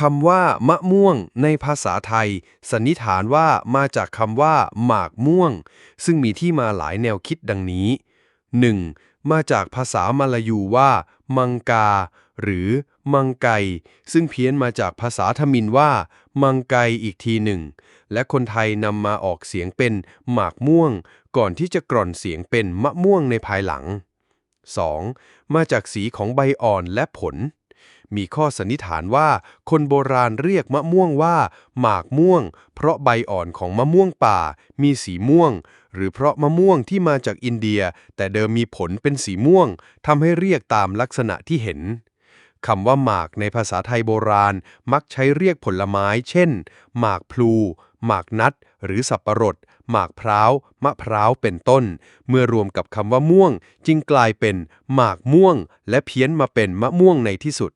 คำว่ามะม่วงในภาษาไทย สันนิษฐานว่ามาจากคำว่า หมากม่วง ซึ่งมีที่มาหลายแนวคิดดังนี้ 1. มาจากภาษามลายูว่า มังกา หรือ มังไก ซึ่งเพี้ยนมาจากภาษาทมินว่า มังไกอีกทีหนึ่ง และคนไทยนำมาออกเสียงเป็นหมากม่วง ก่อนที่จะกร่อนเสียงเป็นมะม่วงในภายหลัง 2. มาจากสีของใบอ่อนและผล มีข้อสันนิษฐานว่า คนโบราณเรียกมะม่วงว่า หมากม่วง เพราะใบอ่อนของมะม่วงป่า มีสีม่วง หรือเพราะมะม่วงที่มาจากอินเดีย แต่เดิมมีผลเป็นสีม่วงทำให้เรียกตามลักษณะที่เห็นคำว่าหมากในภาษาไทยโบราณ มักใช้เรียกผลไม้ เช่น หมากพลู หมากนัด หรือสับปะรด หมากพร้าว มะพร้าว เป็นต้น เมื่อรวมกับคำว่าม่วง จึงกลายเป็นหมากม่วง และเพี้ยนมาเป็นมะม่วงในที่สุด